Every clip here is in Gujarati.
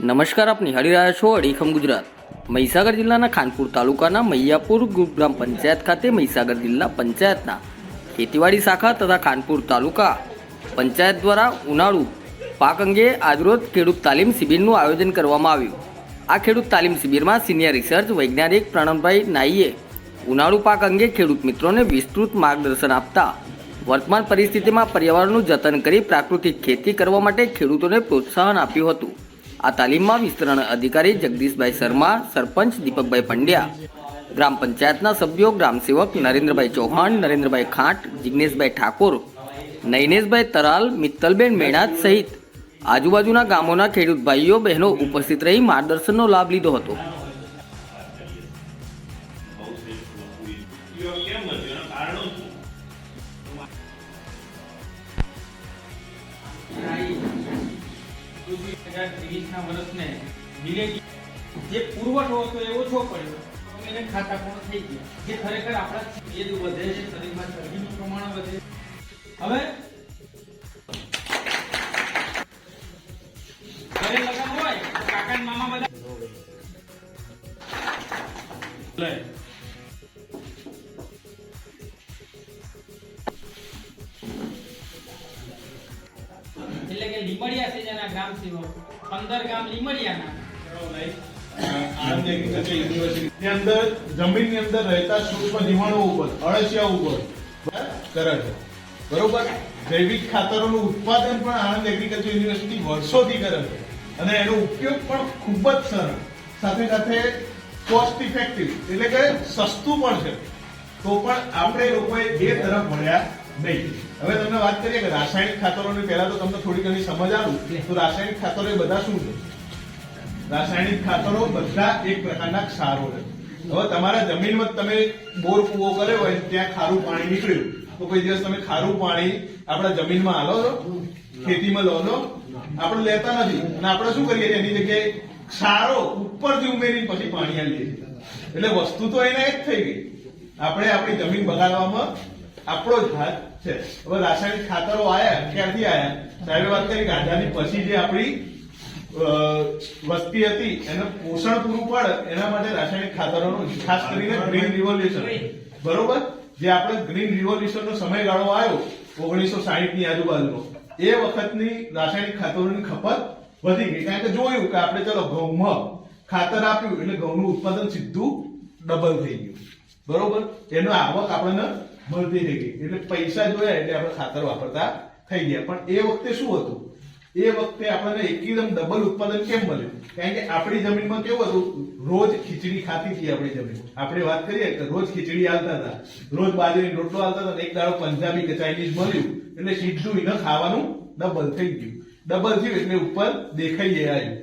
નમસ્કાર, આપ નિહાળી રહ્યા છો અડીખમ ગુજરાત. મહીસાગર જિલ્લાના ખાનપુર તાલુકાના મૈયાપુર ગ્રામ પંચાયત ખાતે મહીસાગર જિલ્લા પંચાયતના ખેતીવાડી શાખા તથા ખાનપુર તાલુકા પંચાયત દ્વારા ઉનાળુ પાક અંગે આજરોજ ખેડૂત તાલીમ શિબિરનું આયોજન કરવામાં આવ્યું. આ ખેડૂત તાલીમ શિબિરમાં સિનિયર રિસર્ચ વૈજ્ઞાનિક પ્રણવભાઈ નાઈએ ઉનાળુ પાક અંગે ખેડૂત મિત્રોને વિસ્તૃત માર્ગદર્શન આપતા વર્તમાન પરિસ્થિતિમાં પર્યાવરણનું જતન કરી પ્રાકૃતિક ખેતી કરવા માટે ખેડૂતોને પ્રોત્સાહન આપ્યું હતું. આ તાલીમમાં વિસ્તરણ અધિકારી જગદીશભાઈ શર્મા, સરપંચ દીપકભાઈ પંડ્યા, ગ્રામ પંચાયતના સભ્યો ગ્રામસેવક નરેન્દ્રભાઈ ચૌહાણ, નરેન્દ્રભાઈ ખાંટ, જિગ્નેશભાઈ ઠાકોર, નૈનેશભાઈ તરાલ, મિત્તલબેન મેણાત સહિત આજુબાજુના ગામોના ખેડૂત ભાઈઓ, બહેનો ઉપસ્થિત રહી માર્ગદર્શનનો લાભ લીધો હતો. જે પુરવઠો હતો એ ઓછો પડ્યો. એને ખાતા પણ થઈ ગયા. જે ખરેખર આપણા એ વધે છે, શરીરમાં ચરબીનું પ્રમાણ વધે હવે એટલે કે લીમડિયા છે જેના ગ્રામ સેવક પંદર ગામ લીમડિયાના. યુનિવર્સિટીની અંદર, જમીનની અળસિયા ઉપર. કરે બરોબર? જૈવિક ખાતરોનું ઉત્પાદન પણ આણંદ એગ્રીકલ્ચર યુનિવર્સિટી વર્ષોથી કરે છે. અને એનો ઉપયોગ પણ ખૂબ જ સરળ. સાથે સાથે કોસ્ટ ઇફેક્ટિવ એટલે કે સસ્તું પણ છે. તો પણ આપણે લોકોએ એ તરફ ભણ્યા નહીં. હવે તમને વાત કરીએ કે રાસાયણિક ખાતરોની પહેલા તો તમને થોડી ઘણી સમજ આવું તો રાસાયણિક ખાતરો એ બધા શું છે? રાસાયણિક ખાતરો બધા એક પ્રકારના ક્ષારો છે. હવે તમારા જમીનમાં તમે બોર કૂવો કર્યો હોય, ત્યાં ખારું પાણી નીકળ્યું. તો કોઈ દિવસ તમે ખારું પાણી આપણા જમીનમાં હાલો છો? ખેતીમાં લો છો? આપણે લેતા નથી. અને આપણે શું કરીએ એની જગ્યાએ ક્ષારો ઉપરથી ઉમેરી પછી પાણી આલીએ છીએ એટલે વસ્તુ તો એને એક થઈ ગઈ. આપણે આપણી જમીન બગાડવામાં આપણો જ હાથ છે. હવે રાસાયણિક ખાતરો આયા, ક્યારથી આયા? સાહેબે વાત કરી આઝાદી પછી જે આપણી વસ્તી હતી એને પોષણ પૂરું પડે એના માટે રાસાયણિક ખાતરોનો ખાસ કરીને ગ્રીન રિવોલ્યુશન બરોબર? જે આપણે ગ્રીન રિવોલ્યુશન નો સમયગાળો આવ્યો ઓગણીસો સાહીઠની આજુબાજુનો એ વખતની રાસાયણિક ખાતરોની ખપત વધી ગઈ. કારણ કે જોયું કે આપણે ચલો ઘઉંમાં ખાતર આપ્યું એટલે ઘઉંનું ઉત્પાદન સીધું ડબલ થઈ ગયું. બરોબર? એનો આવક આપણને મળતી થઈ ગઈ. એટલે પૈસા જોયા એટલે આપણે ખાતર વાપરતા થઈ ગયા. પણ એ વખતે શું હતું? એ વખતે આપણને એકદમ ડબલ ઉત્પાદન કેમ મળ્યું? કારણ કે આપણી જમીનમાં કેવું હતું? રોજ ખીચડી ખાતી હતી આપણી જમીન. આપણે વાત કરીએ તો રોજ ખીચડી હાલતા હતા. રોજ બાજરી રોટલો હાલતા હતા એક દાડો પંજાબી કે ચાઇનીઝ મળ્યું. એટલે સીધું એને ખાવાનું ડબલ થઈ ગયું. ડબલ થયું એટલે ઉપર દેખાઈ આવ્યું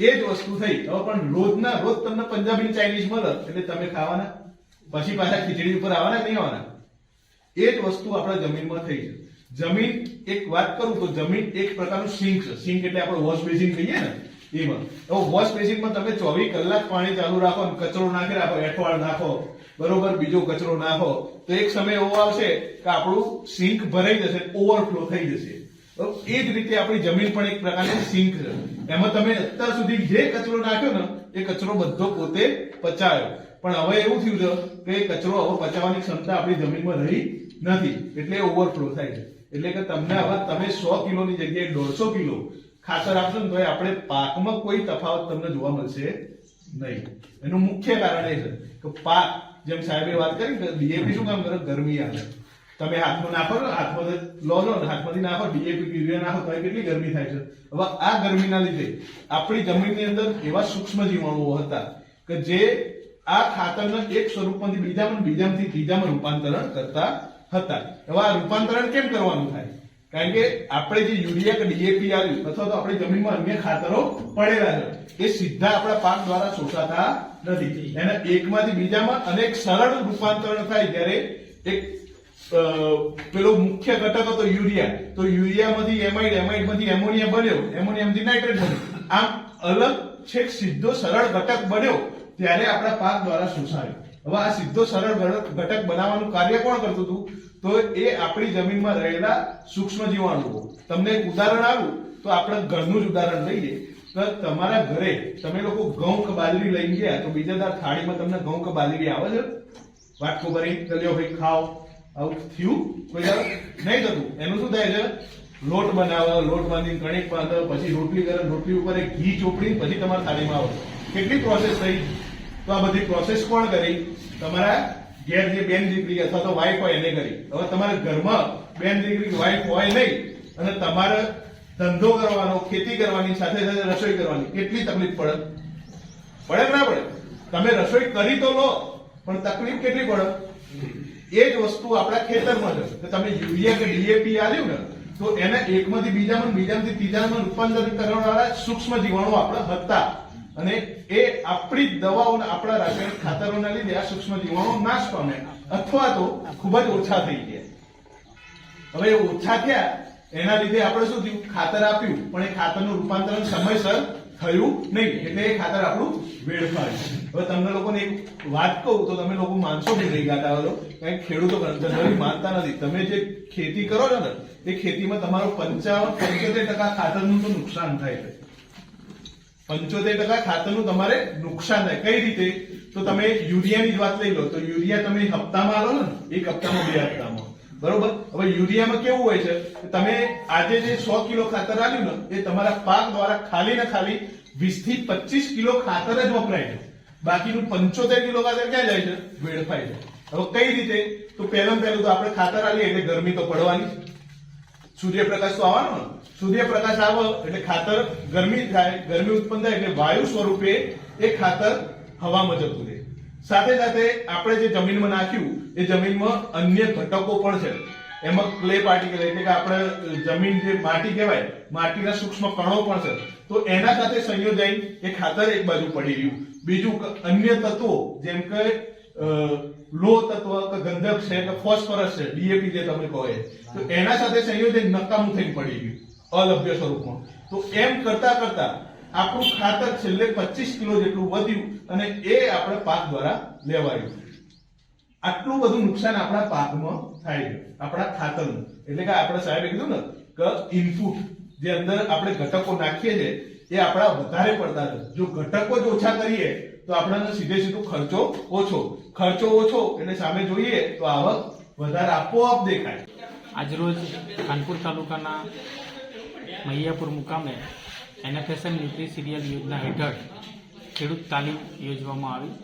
એ જ વસ્તુ થઈ. હવે પણ રોજના રોજ તમને પંજાબી ચાઇનીઝ મળે. એટલે તમે ખાવાના. પછી પાછા ખીચડી ઉપર આવવાના નહીં આવવાના? એ જ વસ્તુ આપણા જમીનમાં થઈ છે. જમીન એક વાત કરું તો જમીન એક પ્રકારનું સિંક છે. સિંક એટલે આપણે વોશ બેસિન કહીએ ને, એમાં. હવે વોશ બેસિનમાં તમે ચોવીસ કલાક પાણી ચાલુ રાખો અને કચરો નાખી રાખો, એઠવાડ નાખો, બરોબર? બીજો કચરો નાખો. તો એક સમય એવો આવશે કે આપણું સિંક ભરાઈ જશે ઓવરફ્લો થઈ જશે? એ જ રીતે આપણી જમીન પણ એક પ્રકારની સિંક છે. એમાં તમે અત્યાર સુધી જે કચરો નાખ્યો ને, એ કચરો બધો પોતે પચાયો. પણ હવે એવું થયું છે કે કચરો હવે પચાવવાની ક્ષમતા આપણી જમીનમાં રહી નથી. એટલે ઓવરફ્લો થાય છે. એટલે કે તમને હવે તમે સો કિલોની જગ્યાએ દોઢસો કિલો ખાતર આપશો ને તો આપણે પાકમાં કોઈ તફાવત તમને જોવા મળશે નહીં. એનું મુખ્ય કારણ એ છે કે પાક, જેમ સાહેબે વાત કરી કે ડીએપી શું કામ કરે? ગરમી આવે. તમે હાથમાં નાખો ને હાથમાં લો લો હાથમાંથી નાખો, ડીએપી યુરિયા નાખો, તો કેટલી ગરમી થાય છે? હવે આ ગરમીના લીધે આપણી જમીનની અંદર એવા સૂક્ષ્મ જીવાણુઓ હતા કે જે આ ખાતરના એક સ્વરૂપમાંથી બીજામાં બીજામાંથી ત્રીજામાં રૂપાંતરણ કરતા હતા. આ રૂપાંતરણ કેમ કરવાનું થાય? કારણ કે આપણે જે યુરિયા કે ડીએપી આવ્યું અથવા તો આપણી જમીનમાં અન્ય ખાતરો પડેલા છે, એ સીધા આપણા પાક દ્વારા શોષાતા નથી. એના એકમાંથી બીજામાં અને એક સરળ રૂપાંતરણ થાય જ્યારે એક પેલો મુખ્ય ઘટક હતો યુરિયા. તો યુરિયામાંથી એમાઇડ, એમાઇડમાંથી એમોનિયા બન્યો. એમોનિયામાંથી નાઇટ્રોજન આમ અલગ છેક સીધો સરળ ઘટક બન્યો ત્યારે આપણા પાક દ્વારા શોષાયો. હવે આ સીધો સરળ ઘટક બનાવવાનું કાર્ય કોણ કરતું હતું? તો એ આપણી જમીનમાં રહેલા સૂક્ષ્મ જીવાણુઓ તમને એક ઉદાહરણ આવું તો આપણે ઘરનું જ ઉદાહરણ લઈએ. તો તમારા ઘરે તમે લોકો ઘઉં કે બાજરી લઈને ગયા, તો બીજા થાળીમાં તમને ઘઉં કે બાજરી આવે છે? વાટકો ભરી તલ્યો ભાઈ, ખાઓ. આવું થયું? કોઈ નહીં થતું. એનું શું થાય છે? લોટ બનાવો, લોટ બાંધી કણિક બાંધો, પછી રોટલી કરે, રોટલી ઉપર એક ઘી ચોપડી પછી તમારા થાળીમાં આવે. કેટલી પ્રોસેસ થઈ? તો આ બધી પ્રોસેસ કોણ કરી? તમારા ઘેર જે બેન દીકરી અથવા તો વાઈફ હોય એને કરી. હવે તમારા ઘરમાં બેન દીકરી વાઈફ હોય નહીં, અને તમારે ધંધો કરવાનો, ખેતી કરવાની, સાથે સાથે રસોઈ કરવાની કેટલી તકલીફ પડે? પડે ના પડે? તમે રસોઈ કરી તો લો, પણ તકલીફ કેટલી પડે? એ જ વસ્તુ આપણા ખેતરમાં છે. કે તમે યુરિયા કે ડીએપી આવ્યું ને, તો એને એકમાંથી બીજામાં બીજામાંથી ત્રીજામાં રૂપાંતરિત કરવાવાળા સૂક્ષ્મ જીવાણુ આપણે હતા. અને એ આપણી જ દવાઓ આપણા રાસાયણિક ખાતરોના લીધે આ સૂક્ષ્મ જીવાણુ નાશ પામે અથવા તો ખૂબ જ ઓછા થઈ ગયા. હવે ઓછા થયા, એના લીધે આપણે શું થયું? ખાતર આપ્યું, પણ એ ખાતરનું રૂપાંતરણ સમયસર થયું નહીં, એટલે એ ખાતર આપણું વેડફાયું હવે તમને લોકોને એક વાત કહું, તો તમે લોકો માનશો નહીં રહી ગાતા હોય કારણ ખેડૂતો જનરલી માનતા નથી. તમે જે ખેતી કરો છો ને, એ ખેતીમાં તમારું પંચાવન, પંચોતેર ટકા ખાતરનું તો નુકસાન થાય છે. પંચોતેર ટકા ખાતરનું તમારે નુકસાન થાય. કઈ રીતે? તો તમે યુરિયાની જ વાત લઈ લો. તો યુરિયા તમે હપ્તામાં આવો ને, એક હપ્તામાં બે હપ્તામાં. બરોબર? હવે યુરિયામાં કેવું હોય છે? તમે આજે જે સો કિલો ખાતર આવ્યું ને, એ તમારા પાક દ્વારા ખાલી ને ખાલી વીસથી પચીસ કિલો ખાતર જ વપરાય છે. બાકીનું પંચોતેર કિલો ખાતર ક્યાં જાય છે? વેડફાય છે. હવે કઈ રીતે? તો પહેલા પહેલું તો આપણે ખાતર આવીએ એટલે ગરમી તો પડવાની. સૂર્યપ્રકાશ તો આવવાનો સૂર્યપ્રકાશ આવે એટલે ખાતર ગરમી થાય, ગરમી ઉત્પન્ન થાય એટલે વાયુ સ્વરૂપે એ ખાતર હવામાં જતું રહે. સાથે સાથે આપણે જે જમીનમાં નાખ્યું, એ જમીનમાં અન્ય ઘટકો પણ છે. એમાં ક્લે પાર્ટિકલ એટલે કે આપણે જમીન જે માટી કહેવાય, માટીના સૂક્ષ્મ કણો પણ છે. તો એના સાથે સંયોજાઈ એ ખાતર એક બાજુ પડી રહ્યું. બીજું અન્ય તત્વો, જેમ કે લો તત્વ કે ગંધક છે કે ફોસ્ફરસ છે ડીએપી જે તમે કહો એ તો એના સાથે સંયોજન નકામું થઈને પડી ગયું, અલભ્ય સ્વરૂપમાં. તો એમ કરતા કરતા આપણું ખાતર છેલ્લે પચીસ કિલો જેટલું વધ્યું અને એ આપણે પાક દ્વારા લેવાયું. આટલું બધું નુકસાન આપણા પાકમાં થાય છે, આપણા ખાતરનું. એટલે કે આપણે સાહેબે કીધું ને કે ઇનપુટ જે અંદર આપણે ઘટકો નાખીએ છીએ, એ આપણા વધારે પડતા જો ઘટકો જ ઓછા કરીએ તો આપણને સીધે સીધું ખર્ચો ઓછો ખર્ચો ઓછો એટલે સામે જોઈએ તો આવક વધારે આપોઆપ દેખાય. આજરોજ કાનપુર તાલુકાના મૈયાપુર મુકામે એનએફએસએમ ન્યુટ્રી સિરિયલ યોજના હેઠળ ખેડૂત તાલીમ યોજવામાં આવી,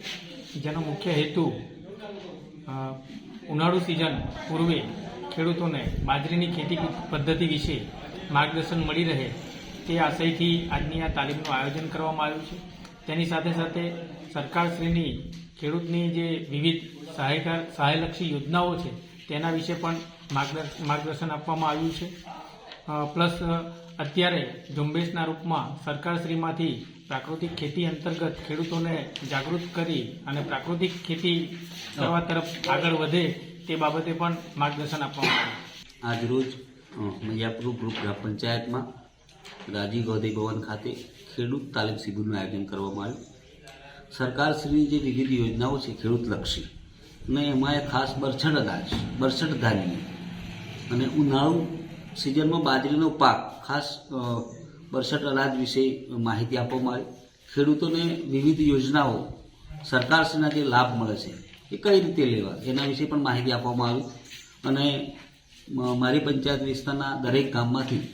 જેનો મુખ્ય હેતુ ઉનાળુ સિઝન પૂર્વે ખેડૂતોને બાજરીની ખેતી પદ્ધતિ વિશે માર્ગદર્શન મળી રહે તે આશયથી આજની આ તાલીમનું આયોજન કરવામાં આવ્યું છે. તેની સાથે સાથે સરકારશ્રીની ખેડૂતની જે વિવિધ સહાયકાર સહાયલક્ષી યોજનાઓ છે, તેના વિશે પણ માર્ગદર્શન આપવામાં આવ્યું છે. પ્લસ અત્યારે ઝુંબેશના રૂપમાં સરકારશ્રીમાંથી પ્રાકૃતિક ખેતી અંતર્ગત ખેડૂતોને જાગૃત કરી અને પ્રાકૃતિક ખેતી કરવા તરફ આગળ વધે તે બાબતે પણ માર્ગદર્શન આપવામાં આવ્યું. આજરોજ મૈયાપુર ગ્રુપ ગ્રામ પંચાયતમાં રાજીવ ગાંધી ભવન ખાતે ખેડૂત તાલીમ શિબિરનું આયોજન કરવામાં આવ્યું. સરકારશ્રીની જે વિવિધ યોજનાઓ છે, ખેડૂતલક્ષી, અને એમાં એ ખાસ બરછટ અનાજ બરછટ ધાન્ય અને ઉનાળુ સિઝનમાં બાજરીનો પાક, ખાસ બરછટ અનાજ વિશે માહિતી આપવામાં આવી. ખેડૂતોને વિવિધ યોજનાઓ સરકારશ્રીના જે લાભ મળે છે, એ કઈ રીતે લેવા, એના વિશે પણ માહિતી આપવામાં આવી. અને મારી પંચાયત વિસ્તારના દરેક ગામમાંથી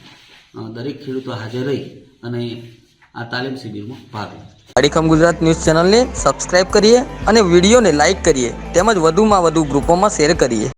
દરેક ખેડૂતો હાજર રહી અને આ તાલીમ શિબિરમાં ભાગ લે. અડીખમ ગુજરાત ન્યૂઝ ચેનલને સબસ્ક્રાઇબ કરીએ અને વિડીયોને લાઇક કરીએ. તેમજ વધુમાં વધુ ગ્રુપોમાં શેર કરીએ.